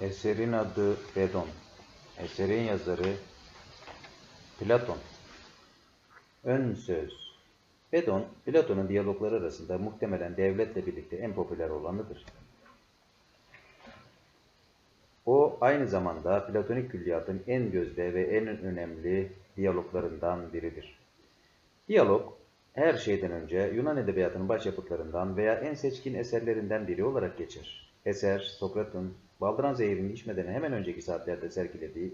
Eserin adı Fedon. Eserin yazarı Platon. Ön söz. Fedon, Platon'un diyalogları arasında muhtemelen devletle birlikte en popüler olanıdır. O aynı zamanda Platonik külliyatın en gözde ve en önemli diyaloglarından biridir. Diyalog, her şeyden önce Yunan edebiyatının başyapıtlarından veya en seçkin eserlerinden biri olarak geçer. Eser, Sokrat'ın baldıran zehirini içmeden hemen önceki saatlerde sergilediği,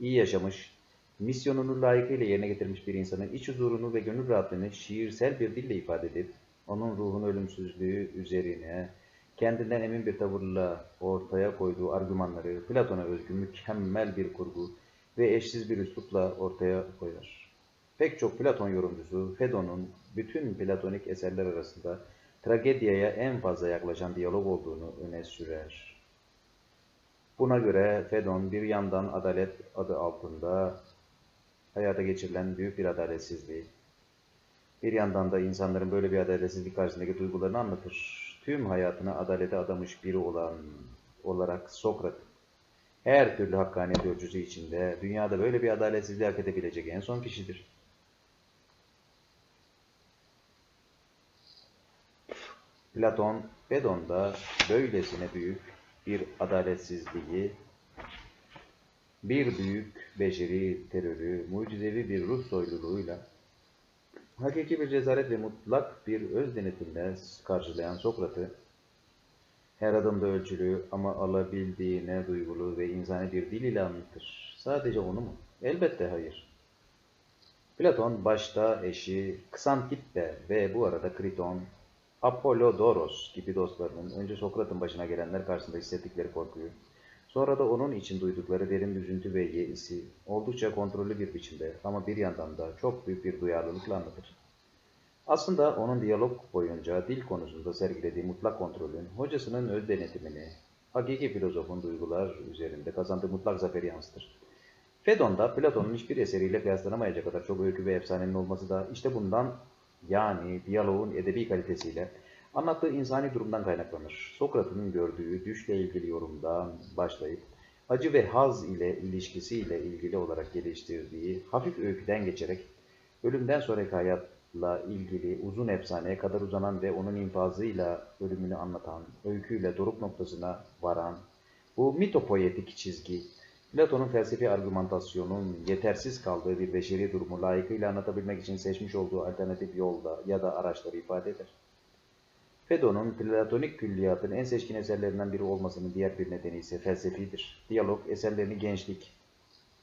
iyi yaşamış, misyonunu layıkıyla yerine getirmiş bir insanın iç huzurunu ve gönül rahatlığını şiirsel bir dille ifade edip, onun ruhun ölümsüzlüğü üzerine kendinden emin bir tavırla ortaya koyduğu argümanları Platon'a özgü mükemmel bir kurgu ve eşsiz bir üslupla ortaya koyar. Pek çok Platon yorumcusu Fedon'un bütün platonik eserler arasında tragediye en fazla yaklaşan diyalog olduğunu öne sürer. Buna göre Fedon bir yandan adalet adı altında hayata geçirilen büyük bir adaletsizliği, bir yandan da insanların böyle bir adaletsizlik karşısındaki duygularını anlatır. Tüm hayatını adalete adamış biri olan olarak Sokrat, her türlü hakkaniyet ölçüsü içinde dünyada böyle bir adaletsizliği hak edebilecek en son kişidir. Platon, Fedon'da böylesine büyük bir adaletsizliği, bir büyük beşeri terörü, mucizevi bir ruh soyluluğuyla, hakiki bir cesaret ve mutlak bir öz denetimle karşılayan Sokrat'ı, her adımda ölçülü ama alabildiğine duygulu ve insani bir dil ile anlatır. Sadece onu mu? Elbette hayır. Platon başta eşi Ksantippe ve bu arada Kriton, Apollodoros gibi dostlarının önce Sokrat'ın başına gelenler karşısında hissettikleri korkuyu, sonra da onun için duydukları derin üzüntü ve yeisi oldukça kontrollü bir biçimde ama bir yandan da çok büyük bir duyarlılıkla anlatır. Aslında onun diyalog boyunca dil konusunda sergilediği mutlak kontrolün, hocasının öz denetimini, hakiki filozofun duygular üzerinde kazandığı mutlak zaferi yansıtır. Fedon'da Platon'un hiçbir eseriyle kıyaslanamayacak kadar çok öykü ve efsanenin olması da işte bundan yani diyaloğun edebi kalitesiyle anlattığı insani durumdan kaynaklanır. Sokrat'ın gördüğü düşle ilgili yorumdan başlayıp acı ve haz ile ilişkisiyle ilgili olarak geliştirdiği hafif öyküden geçerek ölümden sonraki hayatla ilgili uzun efsaneye kadar uzanan ve onun infazıyla ölümünü anlatan, öyküyle doruk noktasına varan bu mitopoyetik çizgi Platon'un felsefi argümantasyonun yetersiz kaldığı bir beşeri durumu layıkıyla anlatabilmek için seçmiş olduğu alternatif yolda ya da araçları ifade eder. Fedon'un platonik külliyatın en seçkin eserlerinden biri olmasının diğer bir nedeni ise felsefidir. Diyalog eserlerini gençlik,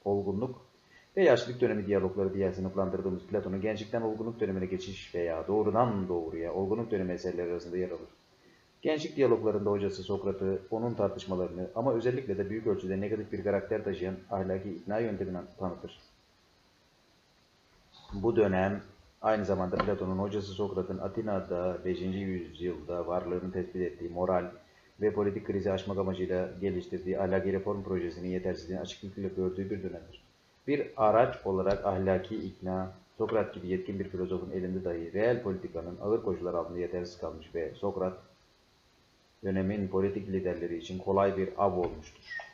olgunluk ve yaşlılık dönemi diyalogları diye sınıflandırdığımız Platon'un gençlikten olgunluk dönemine geçiş veya doğrudan doğruya olgunluk dönemi eserleri arasında yer alır. Gençlik diyaloglarında hocası Sokrat'ı, onun tartışmalarını ama özellikle de büyük ölçüde negatif bir karakter taşıyan ahlaki ikna yöntemini tanıtır. Bu dönem aynı zamanda Platon'un hocası Sokrat'ın Atina'da 5. yüzyılda varlığını tespit ettiği moral ve politik krizi aşmak amacıyla geliştirdiği ahlaki reform projesinin yetersizliğini açıklıkla gördüğü bir dönemdir. Bir araç olarak ahlaki ikna, Sokrat gibi yetkin bir filozofun elinde dahi reel politikanın ağır koşullar altında yetersiz kalmış ve Sokrat dönemin politik liderleri için kolay bir av olmuştur.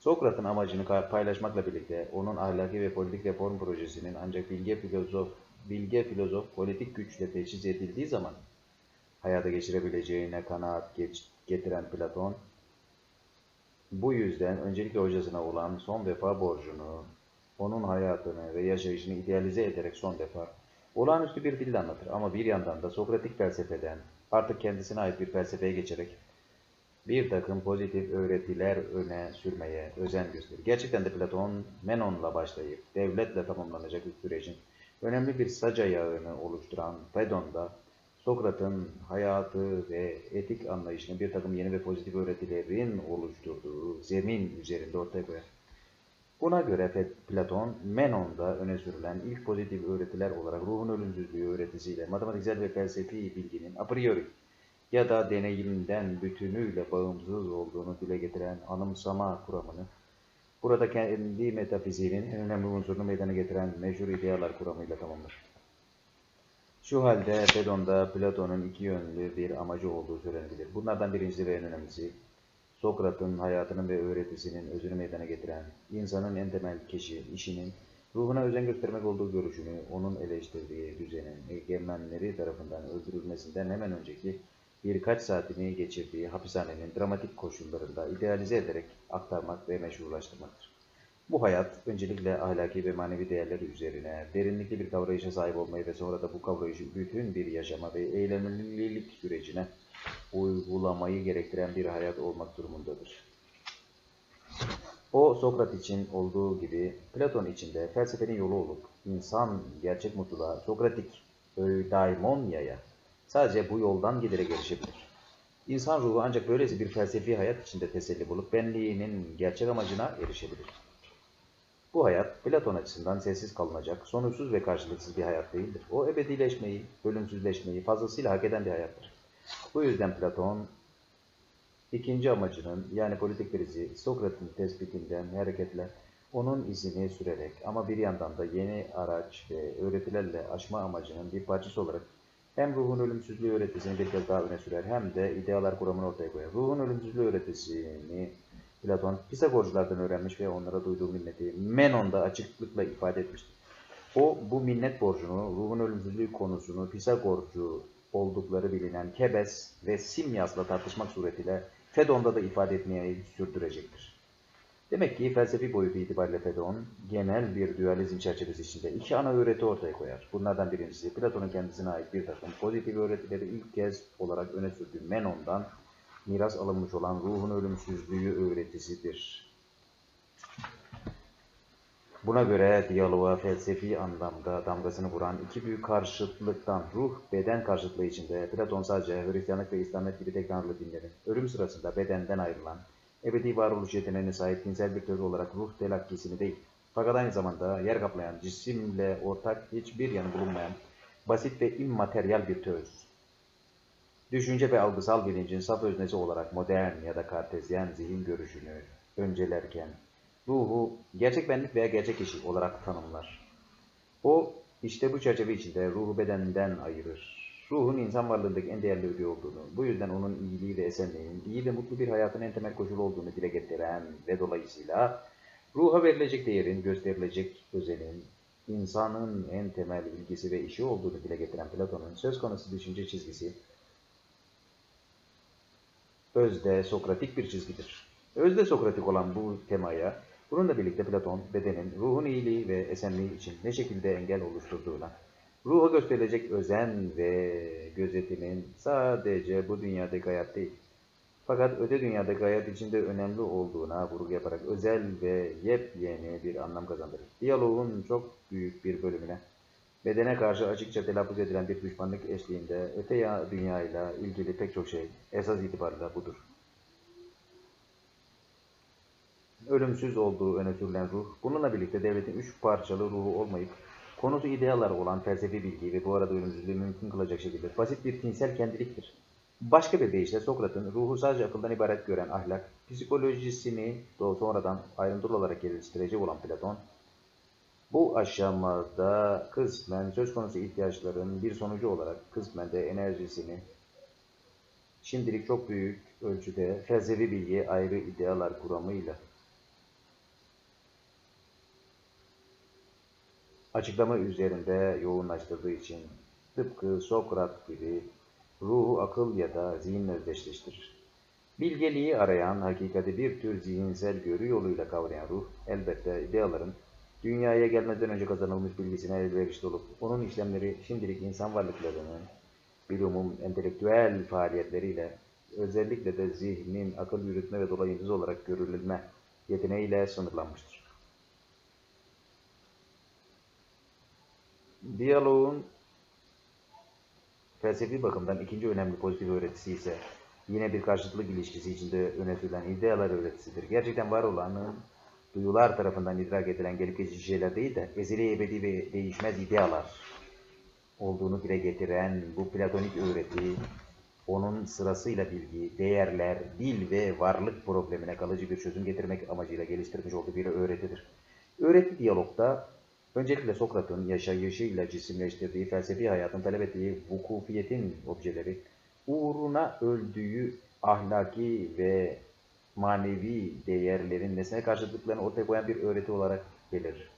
Sokrat'ın amacını paylaşmakla birlikte onun ahlaki ve politik reform projesinin ancak bilge filozof, bilge filozof politik güçle teşhis edildiği zaman hayata geçirebileceğine kanaat getiren Platon, bu yüzden öncelikle hocasına olan son vefa borcunu, onun hayatını ve yaşayışını idealize ederek son defa olağanüstü bir dille anlatır. Ama bir yandan da Sokratik felsefeden artık kendisine ait bir felsefeye geçerek bir takım pozitif öğretiler öne sürmeye özen gösterir. Gerçekten de Platon Menon'la başlayıp devletle tamamlanacak bir sürecin önemli bir sac ayağını oluşturan Fedon'da Sokrat'ın hayatı ve etik anlayışını bir takım yeni ve pozitif öğretilerin oluşturduğu zemin üzerinde ortaya koyar. Buna göre Platon, Menon'da öne sürülen ilk pozitif öğretiler olarak ruhun ölümsüzlüğü öğretisiyle matematiksel ve felsefi bilginin a priori ya da deneyimden bütünüyle bağımsız olduğunu dile getiren anımsama kuramını, burada kendi metafiziğinin en önemli unsurunu meydana getiren meşhur idealar kuramıyla tamamlar. Şu halde Fedon'da Platon'un iki yönlü bir amacı olduğu söylenebilir. Bunlardan birincisi ve en önemlisi Sokrat'ın hayatının ve öğretisinin özünü meydana getiren, insanın en temel keşi, işinin ruhuna özen göstermek olduğu görüşünü, onun eleştirdiği düzenin egemenleri tarafından öldürülmesinden hemen önceki birkaç saatini geçirdiği hapishanenin dramatik koşullarında idealize ederek aktarmak ve meşrulaştırmaktır. Bu hayat öncelikle ahlaki ve manevi değerleri üzerine derinlikli bir kavrayışa sahip olmayı ve sonra da bu kavrayışı bütün bir yaşama ve eylemlilik sürecine uygulamayı gerektiren bir hayat olmak durumundadır. O Sokrat için olduğu gibi Platon için de felsefenin yolu olup insan gerçek mutluluğa, Sokratik eudaimonia'ya sadece bu yoldan giderek erişebilir. İnsan ruhu ancak böylesi bir felsefi hayat içinde teselli bulup benliğinin gerçek amacına erişebilir. Bu hayat Platon açısından sessiz kalınacak, sonuçsuz ve karşılıksız bir hayat değildir. O ebedileşmeyi, ölümsüzleşmeyi fazlasıyla hak eden bir hayattır. Bu yüzden Platon ikinci amacının yani politik krizi Sokrat'ın tespitinden hareketle onun izini sürerek ama bir yandan da yeni araç ve öğretilerle aşma amacının bir parçası olarak hem ruhun ölümsüzlüğü öğretisini bir kez daha öne sürer hem de idealar kuramını ortaya koyar. Ruhun ölümsüzlüğü öğretisini Platon Pisagorculardan öğrenmiş ve onlara duyduğu minneti Menon'da açıklıkla ifade etmiştir. O bu minnet borcunu, ruhun ölümsüzlüğü konusunu Pisagorcu oldukları bilinen Kebes ve Simyas'la tartışmak suretiyle Fedon'da da ifade etmeye sürdürecektir. Demek ki felsefi boyutu itibariyle Fedon, genel bir dualizm çerçevesi içinde iki ana öğreti ortaya koyar. Bunlardan birincisi Platon'un kendisine ait bir takım pozitif öğretileri ilk kez olarak öne sürdüğü Menon'dan miras alınmış olan ruhun ölümsüzlüğü öğretisidir. Buna göre diyaloğa felsefi anlamda damgasını vuran iki büyük karşıtlıktan ruh, beden karşıtlığı içinde Platon sadece Hristiyanlık ve İslamiyet gibi tek tanrılı dinlerin ölüm sırasında bedenden ayrılan, ebedi varoluş yeteneğine sahip dinsel bir tür olarak ruh telakkisini değil, fakat aynı zamanda yer kaplayan, cisimle ortak hiçbir yanı bulunmayan, basit ve immateryal bir töz. Düşünce ve algısal bilincin saf öznesi olarak modern ya da kartezyen zihin görüşünü öncelerken, ruhu gerçek benlik veya gerçek kişi olarak tanımlar. O işte bu çerçeve içinde ruhu bedeninden ayırır. Ruhun insan varlığındaki en değerli ödü olduğunu, bu yüzden onun iyiliği ve esenliğinin, iyi ve mutlu bir hayatın en temel koşulu olduğunu dile getiren ve dolayısıyla ruha verilecek değerin, gösterilecek özenin, insanın en temel ilgisi ve işi olduğunu dile getiren Platon'un söz konusu düşünce çizgisi, özde Sokratik bir çizgidir. Özde Sokratik olan bu temaya Bununla birlikte Platon, bedenin ruhun iyiliği ve esenliği için ne şekilde engel oluşturduğuna, ruha gösterilecek özen ve gözetimin sadece bu dünyadaki hayat değil, fakat öte dünyadaki hayat içinde önemli olduğuna vurgu yaparak özel ve yepyeni bir anlam kazandırır. Diyaloğun çok büyük bir bölümüne, bedene karşı açıkça telaffuz edilen bir düşmanlık eşliğinde öte dünyayla ilgili pek çok şey esas itibariyle budur. ölümsüz olduğu öne sürülen ruh, bununla birlikte devletin üç parçalı ruhu olmayıp, konusu idealar olan felsefi bilgi ve bu arada ölümsüzlüğü mümkün kılacak şekilde basit bir tinsel kendiliktir. Başka bir deyişle Sokrat'ın ruhu sadece akıldan ibaret gören ahlak, psikolojisini sonradan ayrıntılı olarak geliştirecek olan Platon, bu aşamada kısmen söz konusu ihtiyaçların bir sonucu olarak kısmen de enerjisini şimdilik çok büyük ölçüde felsefi bilgi ayrı idealar kuramıyla açıklama üzerinde yoğunlaştırdığı için tıpkı Sokrat gibi ruhu akıl ya da zihinle özdeşleştirir. Bilgeliği arayan, hakikati bir tür zihinsel görü yoluyla kavrayan ruh, elbette ideaların dünyaya gelmeden önce kazanılmış bilgisine elverişli olup, onun işlemleri şimdilik insan varlıklarının bilumum entelektüel faaliyetleriyle, özellikle de zihnin akıl yürütme ve dolayımsız olarak görülme yeteneğiyle sınırlanmıştır. Diyaloğun felsefi bakımdan ikinci önemli pozitif öğretisi ise yine bir karşıtlık ilişkisi içinde öne sürülen idealar öğretisidir. Gerçekten var olanın duyular tarafından idrak edilen gelip geçici şeyler değil de ezeli ebedi ve değişmez idealar olduğunu dile getiren bu platonik öğreti onun sırasıyla bilgi, değerler, dil ve varlık problemine kalıcı bir çözüm getirmek amacıyla geliştirmiş olduğu bir öğretidir. Öğreti diyalogda Öncelikle Sokrat'ın yaşayışıyla cisimleştirdiği felsefi hayatın talep ettiği vukufiyetin objeleri, uğruna öldüğü ahlaki ve manevi değerlerin nesne karşıtlıklarını ortaya koyan bir öğreti olarak gelir.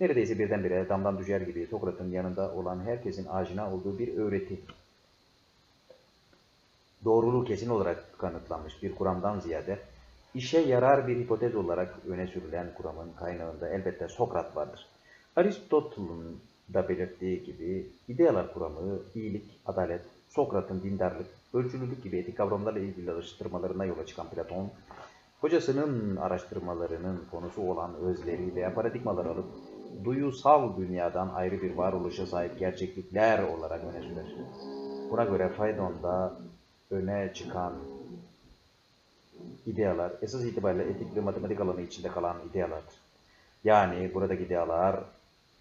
Neredeyse birdenbire damdan düşer gibi Sokrat'ın yanında olan herkesin aşina olduğu bir öğreti. Doğruluğu kesin olarak kanıtlanmış bir kuramdan ziyade, işe yarar bir hipotez olarak öne sürülen kuramın kaynağında elbette Sokrat vardır. Aristoteles'un da belirttiği gibi idealar kuramı, iyilik, adalet, Sokrat'ın dindarlık, ölçülülük gibi etik kavramlarla ilgili araştırmalarına yola çıkan Platon, hocasının araştırmalarının konusu olan özleri veya paradigmaları alıp duyusal dünyadan ayrı bir varoluşa sahip gerçeklikler olarak öne sürer. Buna göre Faydon'da öne çıkan idealar esas itibariyle etik ve matematik alanı içinde kalan idealardır. Yani buradaki idealar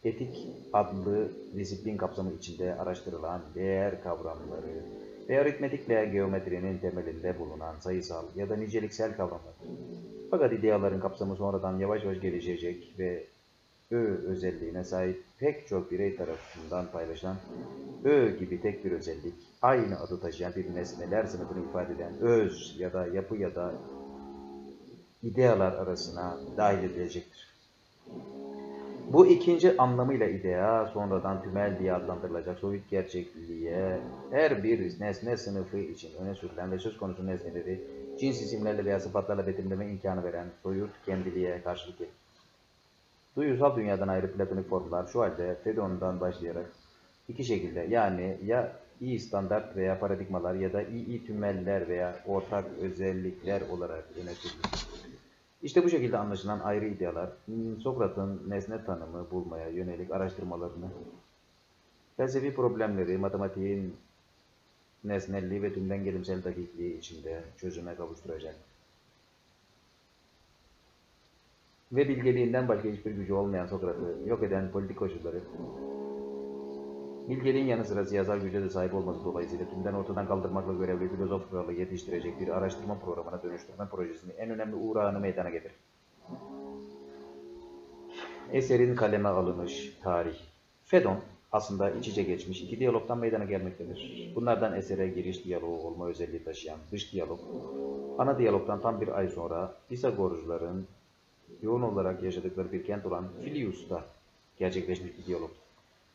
etik adlı disiplin kapsamı içinde araştırılan değer kavramları ve aritmetikle geometrinin temelinde bulunan sayısal ya da niceliksel kavramlardır. Fakat ideaların kapsamı sonradan yavaş yavaş gelişecek ve ö özelliğine sahip pek çok birey tarafından paylaşılan ö gibi tek bir özellik, aynı adı taşıyan bir nesneler sınıfını ifade eden öz ya da yapı ya da idealar arasına dahil edilecektir. Bu ikinci anlamıyla idea sonradan tümel diye adlandırılacak soyut gerçekliğe her bir nesne sınıfı için öne sürülen ve söz konusu nesneleri cins isimlerle veya sıfatlarla betimleme imkanı veren soyut kendiliğe karşılık gelir. Duyusal dünyadan ayrı platonik formlar şu halde Fedon'dan başlayarak iki şekilde yani ya iyi standart veya paradigmalar ya da iyi tümeller veya ortak özellikler olarak öne sürülür. İşte bu şekilde anlaşılan ayrı idealar, Sokrat'ın nesne tanımı bulmaya yönelik araştırmalarını, felsefi problemleri, matematiğin nesnelliği ve tümden gelimsel dakikliği içinde çözüme kavuşturacak. Ve bilgeliğinden başka hiçbir gücü olmayan Sokrat'ı yok eden politik koşulları, bilgeliğin yanı sıra siyasal güce de sahip olması dolayısıyla tümden ortadan kaldırmakla görevli filozof kralı yetiştirecek bir araştırma programına dönüştürme projesini en önemli uğrağını meydana getirir. Eserin kaleme alınış tarih. Fedon aslında iç içe geçmiş iki diyalogdan meydana gelmektedir. Bunlardan esere giriş diyaloğu olma özelliği taşıyan dış diyalog, ana diyalogdan tam bir ay sonra Pisagorcuların yoğun olarak yaşadıkları bir kent olan Filius'ta gerçekleşmiş bir diyalog.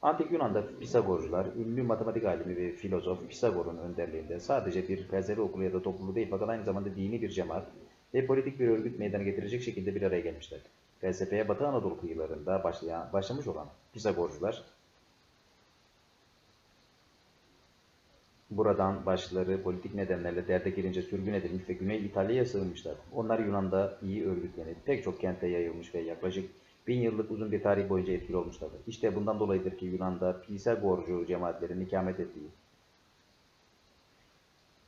Antik Yunan'da Pisagorcular, ünlü matematik alimi ve filozof Pisagor'un önderliğinde sadece bir felsefe okulu ya da topluluğu değil fakat aynı zamanda dini bir cemaat ve politik bir örgüt meydana getirecek şekilde bir araya gelmişler. Felsefeye Batı Anadolu kıyılarında başlayan, başlamış olan Pisagorcular, buradan başları politik nedenlerle derde girince sürgün edilmiş ve Güney İtalya'ya sığınmışlar. Onlar Yunan'da iyi örgütlenip pek çok kente yayılmış ve yaklaşık bin yıllık uzun bir tarih boyunca etkili olmuşlardır. İşte bundan dolayıdır ki Yunan'da Pisagorcu cemaatlerin ikamet ettiği,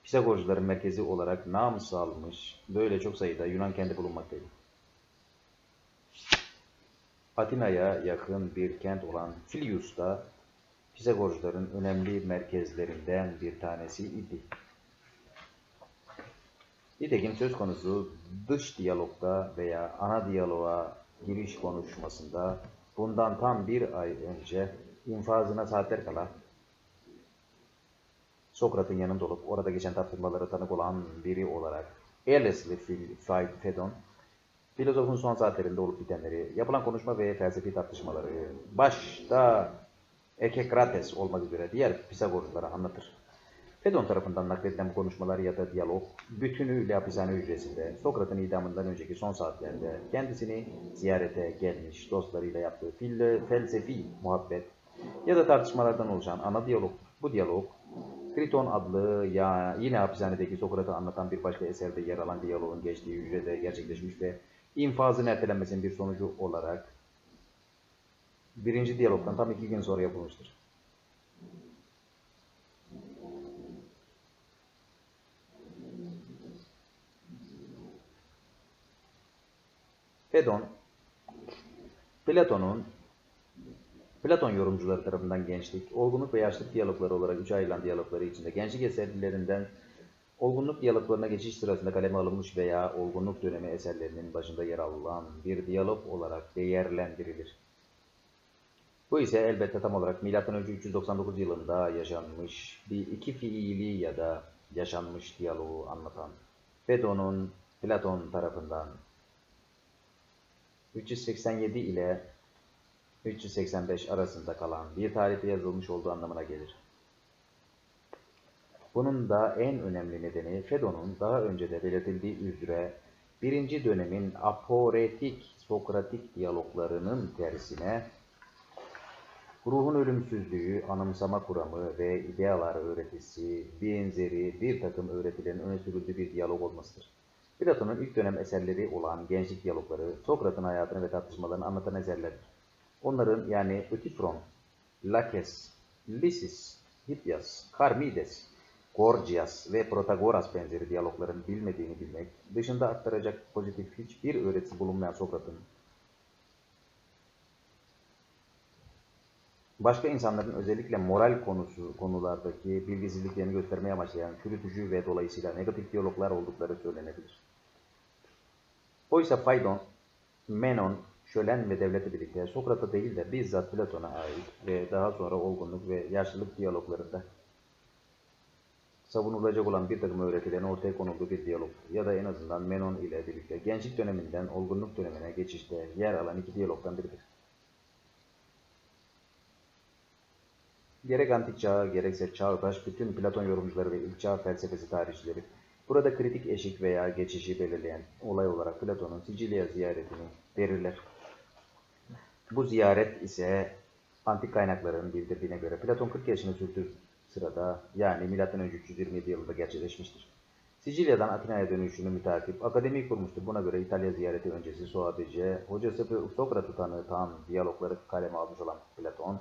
Pisagorcuların merkezi olarak nam salmış böyle çok sayıda Yunan kenti bulunmaktaydı. Atina'ya yakın bir kent olan Filius da Pisagorcuların önemli merkezlerinden bir tanesi idi. Nitekim söz konusu dış diyalogda veya ana diyaloğa giriş konuşmasında bundan tam bir ay önce infazına saatler kala Sokrat'ın yanında olup orada geçen tartışmalara tanık olan biri olarak Elesli Fedon, filozofun son saatlerinde olup bitenleri, yapılan konuşma ve felsefi tartışmaları, başta Ekekrates olmak üzere diğer Pisagorculara anlatır. Fedon tarafından nakledilen bu konuşmalar ya da diyalog bütünüyle hapishane hücresinde Sokrat'ın idamından önceki son saatlerde kendisini ziyarete gelmiş dostlarıyla yaptığı felsefi muhabbet ya da tartışmalardan oluşan ana diyalog. Bu diyalog Kriton adlı ya yine hapishanedeki Sokrat'ı anlatan bir başka eserde yer alan diyaloğun geçtiği hücrede gerçekleşmiş ve infazın ertelenmesinin bir sonucu olarak birinci diyalogdan tam iki gün sonra yapılmıştır. Fedon, Platon'un Platon yorumcuları tarafından gençlik, olgunluk ve yaşlık diyalogları olarak üç ayrılan diyalogları içinde gençlik eserlerinden olgunluk diyaloglarına geçiş sırasında kaleme alınmış veya olgunluk dönemi eserlerinin başında yer alan bir diyalog olarak değerlendirilir. Bu ise elbette tam olarak M.Ö. 399 yılında yaşanmış bir iki fiili ya da yaşanmış diyaloğu anlatan Fedon'un Platon tarafından 387 ile 385 arasında kalan bir tarihte yazılmış olduğu anlamına gelir. Bunun da en önemli nedeni Fedon'un daha önce de belirtildiği üzere birinci dönemin aporetik Sokratik diyaloglarının tersine ruhun ölümsüzlüğü, anımsama kuramı ve idealar öğretisi, benzeri bir takım öğretilerin öne sürüldüğü bir diyalog olmasıdır. Platon'un ilk dönem eserleri olan gençlik diyalogları, Sokrat'ın hayatını ve tartışmalarını anlatan eserlerdir. Onların yani Ötifron, Lakes, Lysis, Hippias, Karmides, Gorgias ve Protagoras benzeri diyalogların bilmediğini bilmek, dışında aktaracak pozitif hiçbir öğretisi bulunmayan Sokrat'ın başka insanların özellikle moral konusu konulardaki bilgisizliklerini göstermeye amaçlayan çürütücü ve dolayısıyla negatif diyaloglar oldukları söylenebilir. Oysa Phaedon, Menon, Şölen ve devletle birlikte Sokrat'a değil de bizzat Platon'a ait ve daha sonra olgunluk ve yaşlılık diyaloglarında savunulacak olan bir takım öğretilerin ortaya konulduğu bir diyalog ya da en azından Menon ile birlikte gençlik döneminden olgunluk dönemine geçişte yer alan iki diyalogdan biridir. Gerek antik çağ gerekse çağdaş bütün Platon yorumcuları ve ilk çağ felsefesi tarihçileri burada kritik eşik veya geçişi belirleyen olay olarak Platon'un Sicilya ziyaretini verirler. Bu ziyaret ise antik kaynakların bildirdiğine göre Platon 40 yaşını sürdüğü sırada yani M.Ö. 327 yılında gerçekleşmiştir. Sicilya'dan Atina'ya dönüşünü mütakip akademi kurmuştur. Buna göre İtalya ziyareti öncesi sadece hocası Sokrat'ı tanıtan diyalogları kaleme almış olan Platon,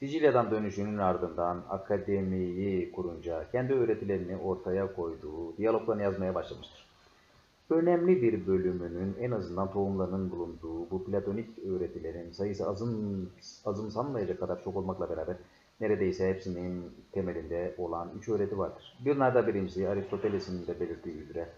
Sicilya'dan dönüşünün ardından akademiyi kurunca kendi öğretilerini ortaya koyduğu diyaloglarını yazmaya başlamıştır. Önemli bir bölümünün en azından tohumlarının bulunduğu bu platonik öğretilerin sayısı azım, azımsanmayacak kadar çok olmakla beraber neredeyse hepsinin temelinde olan üç öğreti vardır. Bunlardan birincisi Aristoteles'in de belirttiği üzere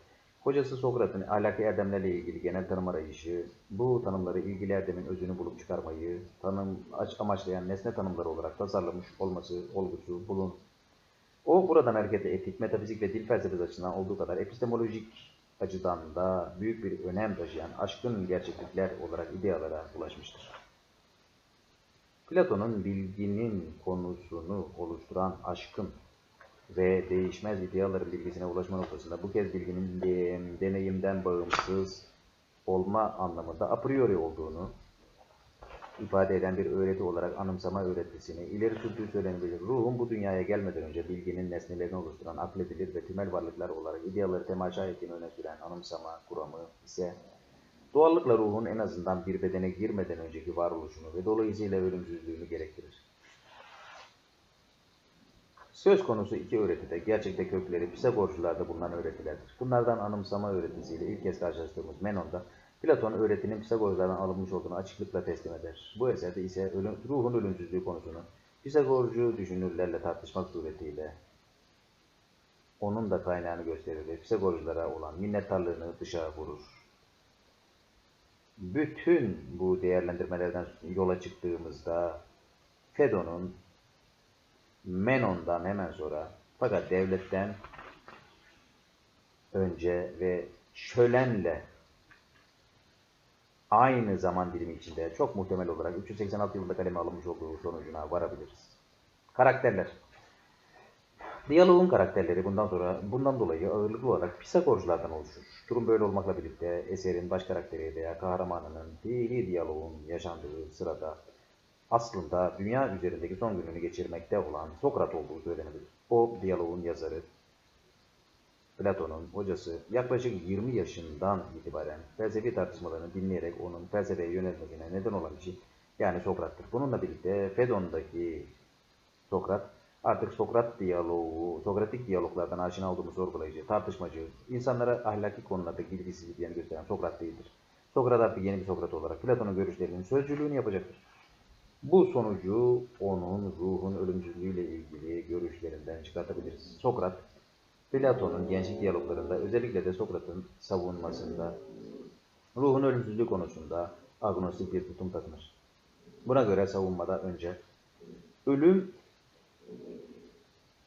Hocası Sokrat'ın ahlaki erdemlerle ilgili genel tanım arayışı, bu tanımları ilgili erdemin özünü bulup çıkarmayı, tanım amaçlayan nesne tanımları olarak tasarlamış olması olgusu bulun. O buradan hareketle etik, metafizik ve dil felsefesi açısından olduğu kadar epistemolojik açıdan da büyük bir önem taşıyan aşkın gerçeklikler olarak idealara ulaşmıştır. Platon'un bilginin konusunu oluşturan aşkın ve değişmez ideaların bilgisine ulaşma noktasında bu kez bilginin deneyimden bağımsız olma anlamında a priori olduğunu ifade eden bir öğreti olarak anımsama öğretisini ileri sürdüğü söylenebilir. Ruhun bu dünyaya gelmeden önce bilginin nesnelerini oluşturan akledilir ve tümel varlıklar olarak ideaları temaşa ettiğini öne süren anımsama kuramı ise doğallıkla ruhun en azından bir bedene girmeden önceki varoluşunu ve dolayısıyla ölümsüzlüğünü gerektirir. Söz konusu iki öğretide gerçekte kökleri Pisagorcularda bulunan öğretilerdir. Bunlardan anımsama öğretisiyle ilk kez karşılaştığımız Menon'da Platon öğretinin Pisagorculardan alınmış olduğunu açıklıkla teslim eder. Bu eserde ise ölüm, ruhun ölümsüzlüğü konusunu Pisagorcu düşünürlerle tartışmak suretiyle onun da kaynağını gösterir ve Pisagorculara olan minnettarlığını dışa vurur. Bütün bu değerlendirmelerden yola çıktığımızda Fedon'un Menon'dan hemen sonra fakat devletten önce ve şölenle aynı zaman dilimi içinde çok muhtemel olarak 386 yılında kaleme alınmış olduğu sonucuna varabiliriz. Karakterler. Diyaloğun karakterleri bundan sonra bundan dolayı ağırlıklı olarak Pisagorculardan oluşur. Durum böyle olmakla birlikte eserin baş karakteri veya kahramanının fiili diyaloğun yaşandığı sırada aslında dünya üzerindeki son gününü geçirmekte olan Sokrat olduğu söylenebilir. O diyaloğun yazarı Platon'un hocası yaklaşık 20 yaşından itibaren felsefi tartışmalarını dinleyerek onun felsefeye yönelmesine neden olan kişi yani Sokrat'tır. Bununla birlikte Fedon'daki Sokrat artık Sokrat diyaloğu, Sokratik diyaloglardan aşina olduğunu sorgulayıcı, tartışmacı, insanlara ahlaki konularda bilgisizliklerini gösteren Sokrat değildir. Sokrat artık yeni bir Sokrat olarak Platon'un görüşlerinin sözcülüğünü yapacaktır. Bu sonucu onun ruhun ölümsüzlüğüyle ilgili görüşlerinden çıkartabiliriz. Sokrat, Platon'un gençlik diyaloglarında özellikle de Sokrat'ın savunmasında ruhun ölümsüzlüğü konusunda agnostik bir tutum takınır. Buna göre savunmada önce ölüm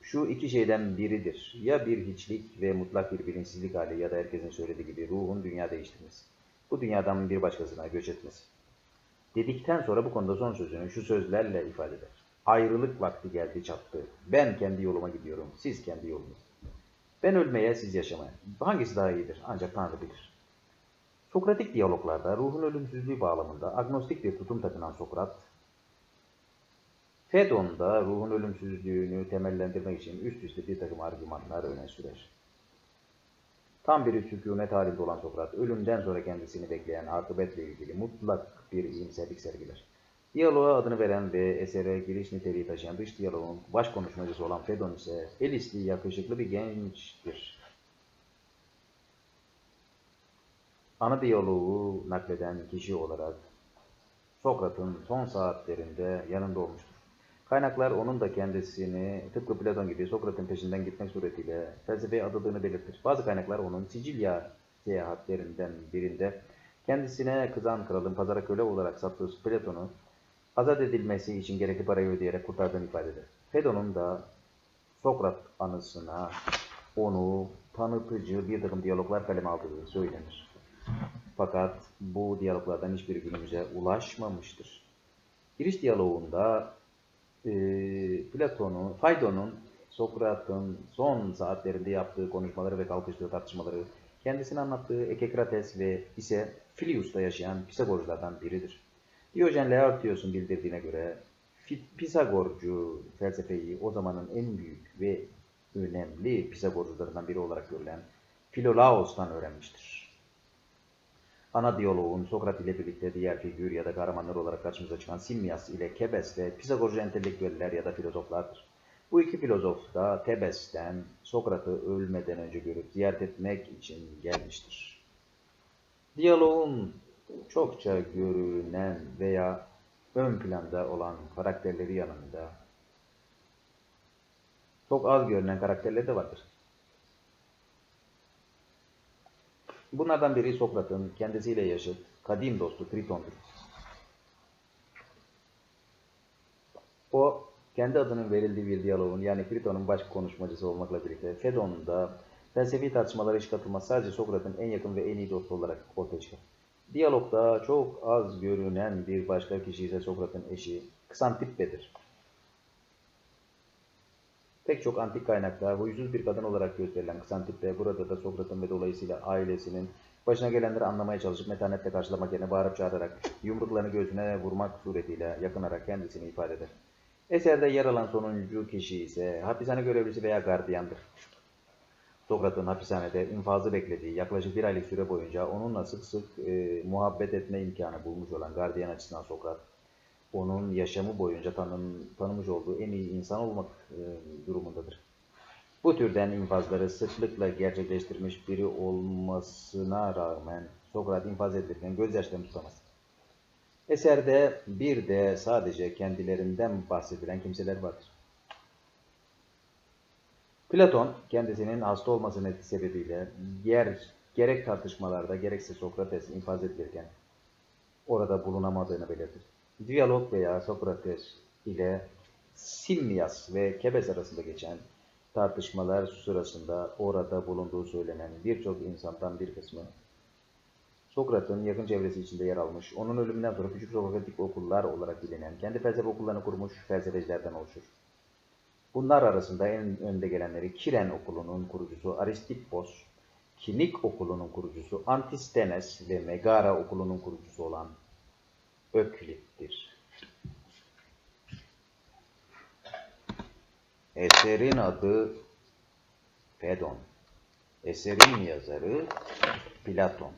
şu iki şeyden biridir. Ya bir hiçlik ve mutlak bir bilinçsizlik hali ya da herkesin söylediği gibi ruhun dünya değiştirmesi. Bu dünyadan bir başkasına göç etmesi. Dedikten sonra bu konuda son sözünü şu sözlerle ifade eder. Ayrılık vakti geldi çattı. Ben kendi yoluma gidiyorum. Siz kendi yolunuz. Ben ölmeye, siz yaşamaya. Hangisi daha iyidir? Ancak Tanrı bilir. Sokratik diyaloglarda ruhun ölümsüzlüğü bağlamında agnostik bir tutum takınan Sokrat, Fedon'da ruhun ölümsüzlüğünü temellendirmek için üst üste bir takım argümanlar öne sürer. Tam bir sükunet halinde olan Sokrat, ölümden sonra kendisini bekleyen akıbetle ilgili mutlak bir iyimserlik sergiler. Diyaloğa adını veren ve esere giriş niteliği taşıyan dış diyaloğun baş konuşmacısı olan Fedon ise Elisli yakışıklı bir gençtir. Ana diyaloğu nakleden kişi olarak Sokrat'ın son saatlerinde yanında olmuştur. Kaynaklar onun da kendisini tıpkı Platon gibi Sokrat'ın peşinden gitmek suretiyle felsefeye adadığını belirtir. Bazı kaynaklar onun Sicilya seyahatlerinden birinde kendisine kızan kralın pazara köle olarak sattığı Platon'u azat edilmesi için gerekli parayı ödeyerek kurtardığını ifade eder. Fedon'un da Sokrat anısına onu tanıtıcı bir takım diyaloglar kaleme aldığı söylenir. Fakat bu diyaloglardan hiçbiri günümüze ulaşmamıştır. Giriş diyaloğunda e, Platon'un, Faydon'un Sokrat'ın son saatlerinde yaptığı konuşmaları ve kalkıştığı tartışmaları kendisine anlattığı Ekekrates ve ise Filius'ta yaşayan Pisagorculardan biridir. Diyojen Laertios'un bildirdiğine göre Pisagorcu felsefeyi o zamanın en büyük ve önemli Pisagorcularından biri olarak görülen Filolaos'tan öğrenmiştir. Ana diyaloğun Sokrat ile birlikte diğer figür ya da kahramanlar olarak karşımıza çıkan Simmias ile Kebes ve Pisagorcu entelektüeller ya da filozoflardır. Bu iki filozof da Tebes'ten Sokrat'ı ölmeden önce görüp ziyaret etmek için gelmiştir. Diyaloğun çokça görünen veya ön planda olan karakterleri yanında çok az görünen karakterleri de vardır. Bunlardan biri Sokrat'ın kendisiyle yaşıt kadim dostu Triton'dur. O kendi adının verildiği bir diyaloğun yani Triton'un baş konuşmacısı olmakla birlikte Fedon'da felsefi tartışmalara hiç katılmaz sadece Sokrat'ın en yakın ve en iyi dostu olarak ortaya çıkar. Diyalogda çok az görünen bir başka kişi ise Sokrat'ın eşi Kısantippe'dir. Pek çok antik kaynakta huysuz bir kadın olarak gösterilen Kısantippe burada da Sokrat'ın ve dolayısıyla ailesinin başına gelenleri anlamaya çalışıp metanetle karşılamak yerine bağırıp çağırarak yumruklarını göğsüne vurmak suretiyle yakınarak kendisini ifade eder. Eserde yer alan sonuncu kişi ise hapishane görevlisi veya gardiyandır. Sokrat'ın hapishanede infazı beklediği yaklaşık bir aylık süre boyunca onunla sık sık e, muhabbet etme imkanı bulmuş olan gardiyan açısından Sokrat, onun yaşamı boyunca tanın, tanımış olduğu en iyi insan olmak e, durumundadır. Bu türden infazları sıklıkla gerçekleştirmiş biri olmasına rağmen Sokrat infaz edilirken gözyaşlarını tutamaz. Eserde bir de sadece kendilerinden bahsedilen kimseler vardır. Platon kendisinin hasta olması sebebiyle ger, gerek tartışmalarda gerekse Sokrates infaz edilirken orada bulunamadığını belirtir. Diyalog veya Sokrates ile Simmias ve Kebes arasında geçen tartışmalar sırasında orada bulunduğu söylenen birçok insandan bir kısmı Sokrat'ın yakın çevresi içinde yer almış, onun ölümünden sonra küçük Sokratik okullar olarak bilinen, kendi felsefe okullarını kurmuş felsefecilerden oluşur. Bunlar arasında en önde gelenleri Kiren okulunun kurucusu Aristippos, Kinik okulunun kurucusu Antistenes ve Megara okulunun kurucusu olan Öklit'tir. Eserin adı Fedon. Eserin yazarı Platon.